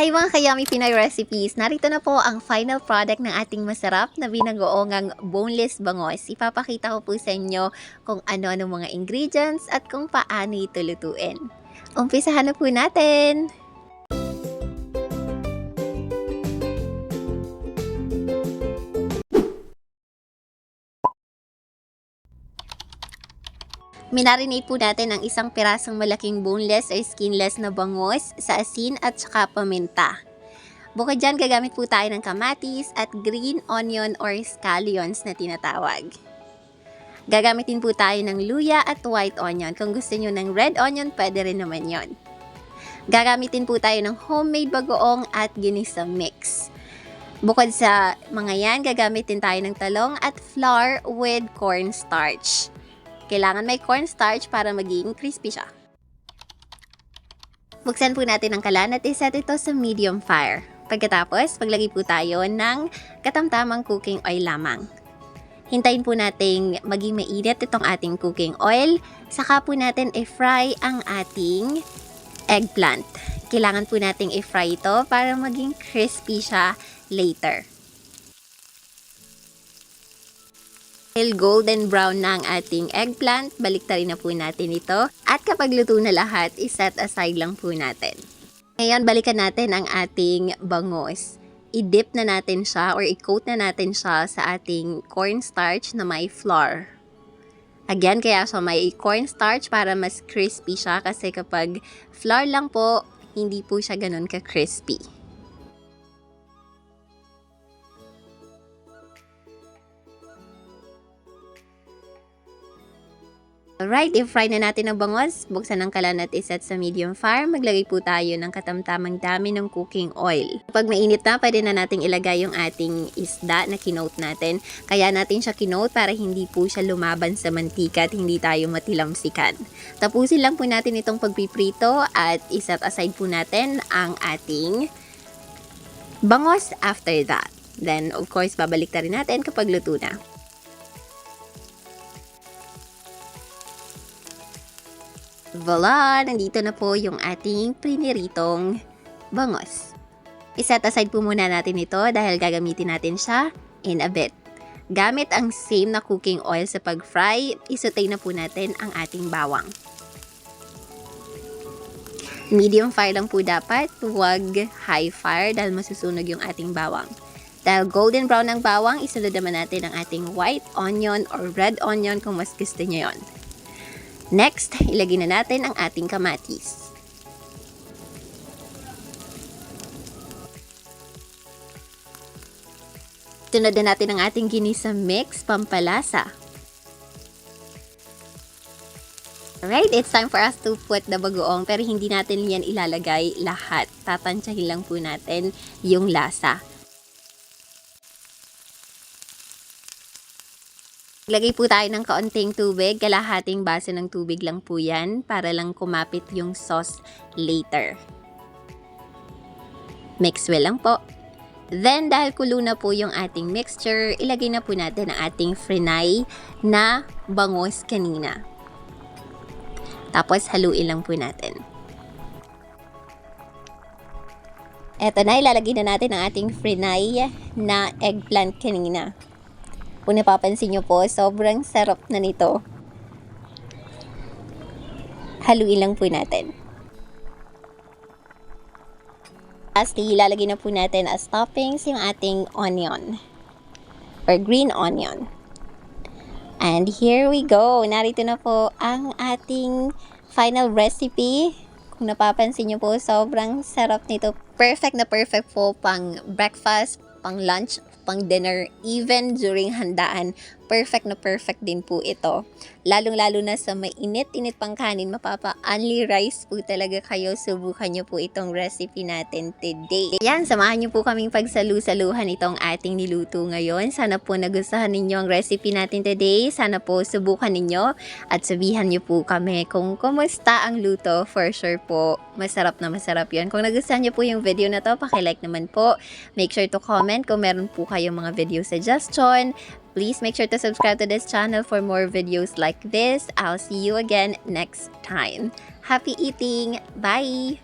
Hi mga kayami Pinoy recipes! Narito na po ang final product ng ating masarap na binagoongang boneless bangos. Ipapakita ko po sa inyo kung ano-ano mga ingredients at kung paano ito lutuin. Umpisahan na po natin! Minarinate po natin ang isang pirasong malaking boneless o skinless na bangos sa asin at saka paminta. Bukod dyan, gagamit po tayo ng kamatis at green onion or scallions na tinatawag. Gagamitin po tayo ng luya at white onion. Kung gusto nyo ng red onion, pwede rin naman yon. Gagamitin po tayo ng homemade bagoong at ginisa mix. Bukod sa mga yan, gagamitin tayo ng talong at flour with cornstarch. Kailangan may cornstarch para maging crispy siya. Buksan po natin ang kalan at iset ito sa medium fire. Pagkatapos, paglagay po tayo ng katamtamang cooking oil lamang. Hintayin po nating maging mainit itong ating cooking oil. Saka po natin i-fry ang ating eggplant. Kailangan po nating i-fry ito para maging crispy siya later. Dahil golden brown na ang ating eggplant, baliktarin na po natin ito. At kapag luto na lahat, iset aside lang po natin. Ngayon, balikan natin ang ating bangos. I-dip na natin siya or i-coat na natin siya sa ating cornstarch na may flour. Again, kaya siya may cornstarch para mas crispy siya kasi kapag flour lang po, hindi po siya ganun ka-crispy. Alright, i-fry na natin ang bangos. Buksan ang kalan at iset sa medium fire. Maglagay po tayo ng katamtamang dami ng cooking oil. Kapag mainit na, pwede na nating ilagay yung ating isda na kinote natin. Kaya natin siya kinote para hindi po siya lumaban sa mantika at hindi tayo matilamsikan. Tapusin lang po natin itong pagpiprito at iset aside po natin ang ating bangos after that. Then, of course, babalik na rin natin kapag luto na. Voila! Nandito na po yung ating priniritong bangos. Iset aside po muna natin ito dahil gagamitin natin siya in a bit. Gamit ang same na cooking oil sa pag-fry, isutay na po natin ang ating bawang. Medium fire lang po dapat, huwag high fire dahil masusunog yung ating bawang. Dahil golden brown ang bawang, isunod naman natin ang ating white onion or red onion kung mas gusto nyo yon. Next, ilagay na natin ang ating kamatis. Tunod na natin ang ating ginisa mix, pampalasa. Alright, it's time for us to put the bagoong pero hindi natin yan ilalagay lahat. Tatansyahin lang po natin yung lasa. Lagay po tayo ng kaunting tubig, kalahating base ng tubig lang po yan para lang kumapit yung sauce later. Mix well lang po. Then, dahil kulo na po yung ating mixture, ilagay na po natin ang ating frenay na bangos kanina. Tapos, haluin lang po natin. Eto na, ilalagay na natin ang ating frenay na eggplant kanina. Kung napapansin nyo po, sobrang sarap na nito. Haluin lang po natin. Lastly, ilalagay na po natin as toppings yung ating onion or green onion. And here we go. Narito na po ang ating final recipe. Kung napapansin nyo po, sobrang sarap nito. Perfect na perfect po pang breakfast, pang lunch, pang dinner, even during handaan. Perfect na perfect din po ito. Lalong-lalo na sa may init-init pang kanin, mapapa-only rice po talaga kayo. Subukan nyo po itong recipe natin today. Yan, samahan nyo po kaming pagsalu-saluhan itong ating niluto ngayon. Sana po nagustuhan ninyo ang recipe natin today. Sana po subukan ninyo at sabihan nyo po kami kung kumusta ang luto. For sure po, masarap na masarap yon. Kung nagustuhan nyo po yung video na to, pakilike naman po. Make sure to comment kung meron po kayong mga video suggestion. Please make sure to subscribe to this channel for more videos like this. I'll see you again next time. Happy eating! Bye!